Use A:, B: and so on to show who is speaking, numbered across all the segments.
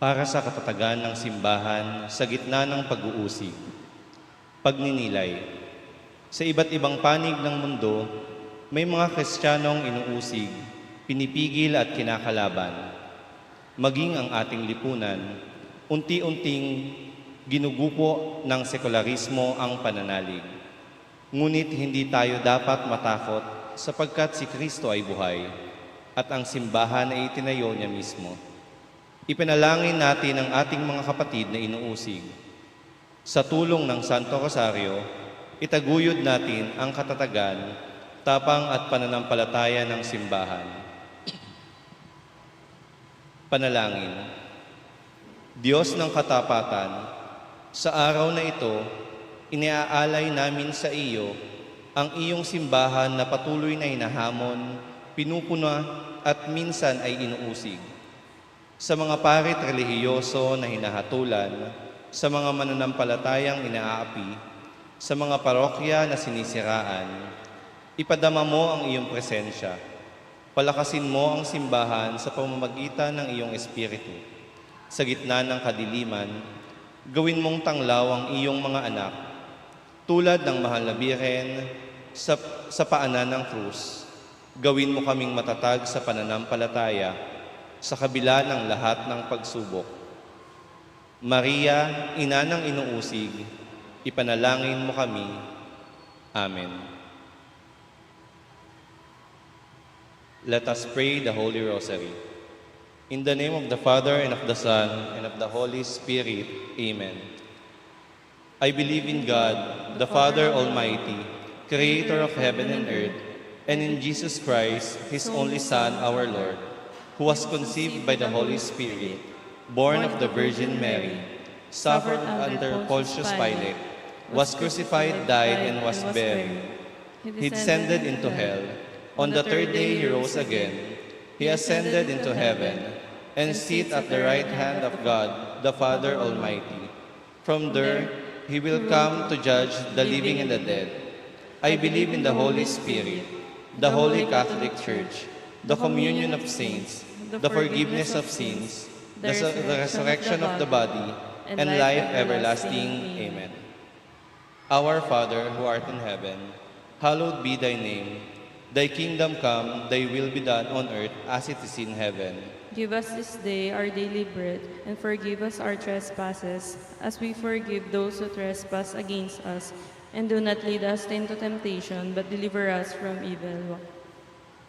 A: para sa katatagan ng simbahan sa gitna ng pag-uusig. Pagninilay. Sa iba't ibang panig ng mundo, may mga Kristiyanong inuusig, pinipigil at kinakalaban. Maging ang ating lipunan, unti-unting ginugupo ng sekularismo ang pananalig. Ngunit hindi tayo dapat matakot sapagkat si Kristo ay buhay at ang simbahan ay itinayo niya mismo. Ipanalangin natin ang ating mga kapatid na inuusig. Sa tulong ng Santo Rosario, itaguyod natin ang katatagan, tapang at pananampalataya ng simbahan. Panalangin. Diyos ng katapatan, sa araw na ito, iniaalay namin sa iyo ang iyong simbahan na patuloy na hinahamon, pinupuna at minsan ay inuusig. Sa mga parit relihiyoso na hinahatulan, sa mga mananampalatayang inaapi, sa mga parokya na sinisiraan, ipadama mo ang iyong presensya. Palakasin mo ang simbahan sa pamamagitan ng iyong espiritu. Sa gitna ng kadiliman, gawin mong tanglaw ang iyong mga anak, tulad ng mahal na biren sa, sa paanan ng krus. Gawin mo kaming matatag sa pananampalataya sa kabila ng lahat ng pagsubok. Maria, ina ng inuusig, ipanalangin mo kami. Amen. Let us pray the Holy Rosary. In the name of the Father, and of the Son, and of the Holy Spirit. Amen. I believe in God, the Father Almighty, creator of heaven and earth, and in Jesus Christ, his only Son, our Lord, who was conceived by the Holy Spirit, born of the Virgin Mary, suffered under Pontius Pilate, was crucified, died, and was buried. He descended into hell. On the third day he rose again. He ascended into heaven and sit at the right hand of God, the Father Almighty. From there he will come to judge the living and the dead. I believe in the Holy Spirit, the Holy Catholic Church, the communion of saints, the forgiveness of sins, the, su- the resurrection of the body, and life everlasting. Amen. Our Father who art in heaven, hallowed be thy name. Thy kingdom come, thy will be done on earth as it is in heaven.
B: Give us this day our daily bread, and forgive us our trespasses, as we forgive those who trespass against us. And do not lead us into temptation, but deliver us from evil.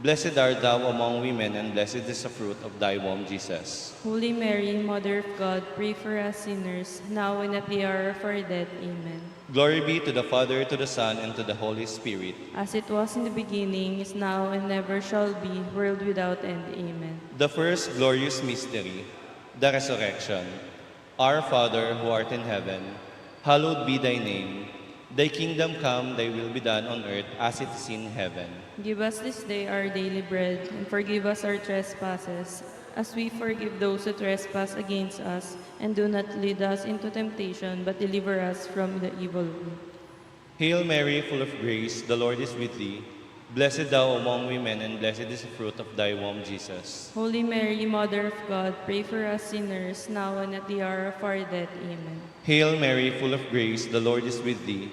A: Blessed art thou among women, and blessed is the fruit of thy womb, Jesus.
B: Holy Mary, Mother of God, pray for us sinners, now and at the hour of our death. Amen.
A: Glory be to the Father, to the Son, and to the Holy Spirit.
B: As it was in the beginning, is now, and never shall be, world without end. Amen.
A: The first glorious mystery, the resurrection. Our Father who art in heaven, hallowed be thy name. Thy kingdom come, thy will be done on earth as it is in heaven.
B: Give us this day our daily bread, and forgive us our trespasses, as we forgive those who trespass against us. And do not lead us into temptation, but deliver us from the evil one.
A: Hail Mary, full of grace, the Lord is with thee. Blessed thou among women, and blessed is the fruit of thy womb, Jesus.
B: Holy Mary, Mother of God, pray for us sinners, now and at the hour of our death. Amen.
A: Hail Mary, full of grace, the Lord is with thee.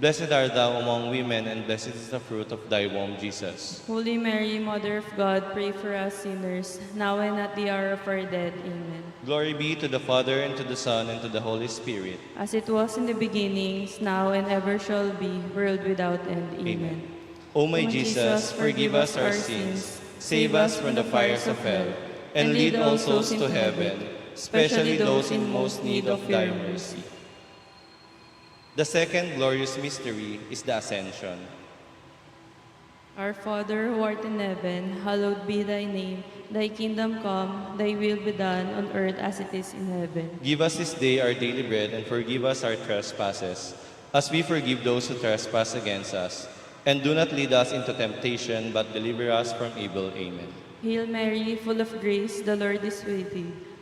A: Blessed art thou among women, and blessed is the fruit of thy womb, Jesus.
B: Holy Mary, Mother of God, pray for us sinners, now and at the hour of our death. Amen.
A: Glory be to the Father, and to the Son, and to the Holy Spirit.
B: As it was in the beginning, now, and ever shall be, world without end. Amen.
A: O my Jesus, forgive us our sins, save us from the fires of hell, and lead all souls to heaven, especially those in most need of thy mercy. The second glorious mystery is the Ascension.
B: Our Father who art in heaven, hallowed be thy name. Thy kingdom come, thy will be done on earth as it is in heaven.
A: Give us this day our daily bread, and forgive us our trespasses, as we forgive those who trespass against us. And do not lead us into temptation, but deliver us from evil. Amen.
B: Hail Mary, full of grace, the Lord is with thee.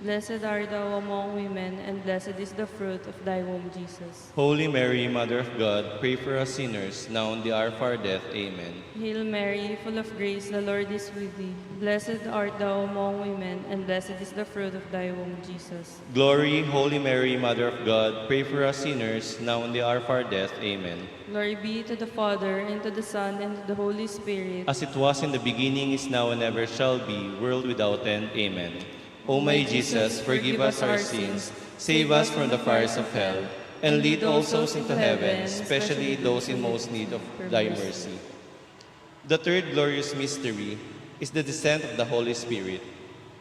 B: Blessed art thou among women, and blessed is the fruit of thy womb, Jesus.
A: Holy Mary, Mother of God, pray for us sinners, now and the hour of our death. Amen.
B: Hail Mary, full of grace, the Lord is with thee. Blessed art thou among women, and blessed is the fruit of thy womb, Jesus.
A: Glory, Holy Mary, Mother of God, pray for us sinners, now and the hour of our death. Amen.
B: Glory be to the Father, and to the Son, and to the Holy Spirit.
A: As it was in the beginning, is now, and ever shall be, world without end. Amen. O my Jesus, forgive us our sins, save us from the fires of hell, and lead all souls into heaven, especially those in most need of thy mercy. The third glorious mystery is the descent of the Holy Spirit.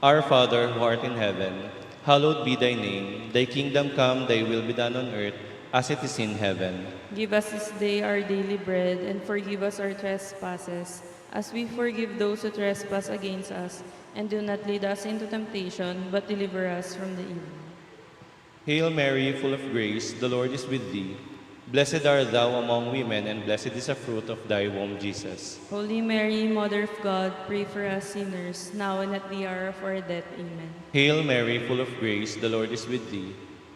A: Our Father, who art in heaven, hallowed be thy name. Thy kingdom come, thy will be done on earth as it is in heaven.
B: Give us this day our daily bread, and forgive us our trespasses, as we forgive those who trespass against us. And do not lead us into temptation, but deliver us from the evil.
A: Hail Mary, full of grace, the Lord is with thee. Blessed art thou among women, and blessed is the fruit of thy womb, Jesus.
B: Holy Mary, Mother of God, pray for us sinners, now and at the hour of our death. Amen.
A: Hail Mary, full of grace, the Lord is with thee.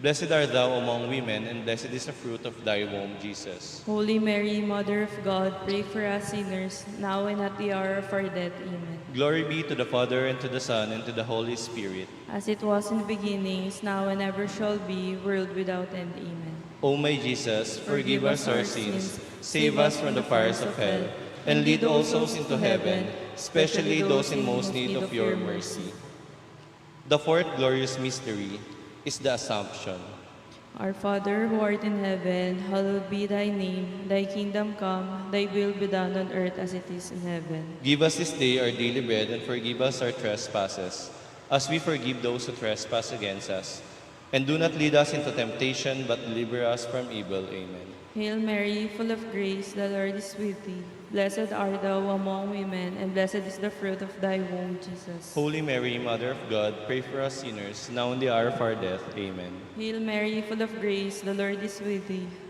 A: Blessed art thou among women, and blessed is the fruit of thy womb, Jesus.
B: Holy Mary, Mother of God, pray for us sinners, now and at the hour of our death. Amen.
A: Glory be to the Father, and to the Son, and to the Holy Spirit.
B: As it was in the beginning, is now, and ever shall be, world without end. Amen.
A: O my Jesus, forgive us our sins, save us from the fires of hell, and lead all souls into heaven, especially those in most need of your mercy. The fourth glorious mystery is the Assumption.
B: Our Father who art in heaven, hallowed be thy name. Thy kingdom come, thy will be done on earth as it is in heaven.
A: Give us this day our daily bread, and forgive us our trespasses, as we forgive those who trespass against us. And do not lead us into temptation, but deliver us from evil. Amen.
B: Hail Mary, full of grace, the Lord is with thee. Blessed art thou among women, and blessed is the fruit of thy womb, Jesus.
A: Holy Mary, Mother of God, pray for us sinners, now and the hour of our death. Amen.
B: Hail Mary, full of grace, the Lord is with thee.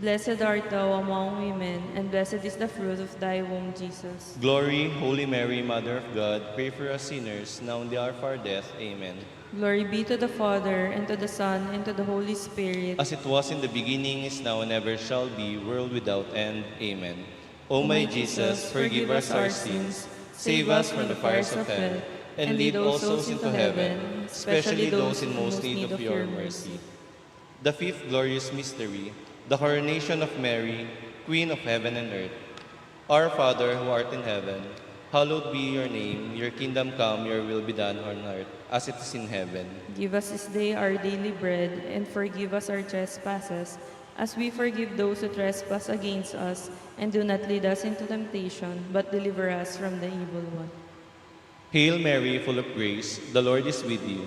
B: Blessed art thou among women, and blessed is the fruit of thy womb, Jesus.
A: Glory, Holy Mary, Mother of God, pray for us sinners, now and the hour of our death. Amen.
B: Glory be to the Father, and to the Son, and to the Holy Spirit.
A: As it was in the beginning, is now, and ever shall be, world without end. Amen. O my Jesus, forgive us our sins, save us from the fires of hell, and lead all souls into heaven, especially those in most need of your mercy. The fifth glorious mystery, the coronation of Mary, Queen of heaven and earth. Our Father who art in heaven, hallowed be your name, your kingdom come, your will be done on earth as it is in heaven.
B: Give us this day our daily bread, and forgive us our trespasses, as we forgive those who trespass against us. And do not lead us into temptation, but deliver us from the evil one.
A: Hail Mary, full of grace, the Lord is with you.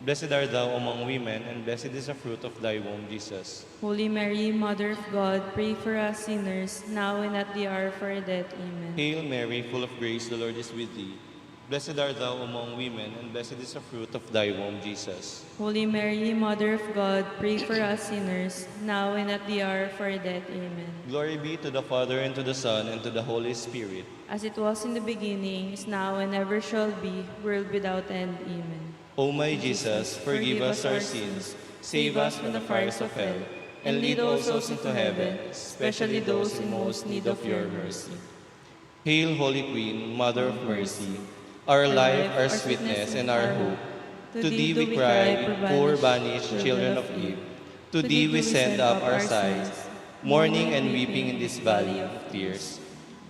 A: Blessed art thou among women, and blessed is the fruit of thy womb, Jesus.
B: Holy Mary, Mother of God, pray for us sinners, now and at the hour of our death. Amen.
A: Hail Mary, full of grace, the Lord is with thee. Blessed art thou among women, and blessed is the fruit of thy womb, Jesus.
B: Holy Mary, Mother of God, pray for us sinners, now and at the hour of our death. Amen.
A: Glory be to the Father, and to the Son, and to the Holy Spirit.
B: As it was in the beginning, is now, and ever shall be, world without end. Amen.
A: O my Jesus, forgive us our sins, save us from the fires of hell, and lead all souls into heaven, especially those in most need of your mercy. Hail, Holy Queen, Mother of Mercy, our life, our sweetness, and our hope. To thee we cry, poor banished children of Eve. To thee we send up our sighs, mourning and weeping in this valley of tears.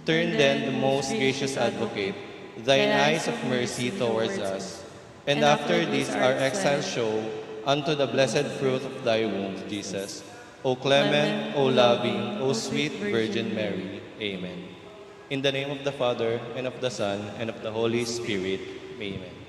A: Turn then, the most gracious advocate, thine eyes of mercy towards us. And after this our exile show unto the blessed fruit of thy womb, Jesus. O clement, O loving, O sweet Virgin Mary. Amen. In the name of the Father, and of the Son, and of the Holy Spirit. Amen.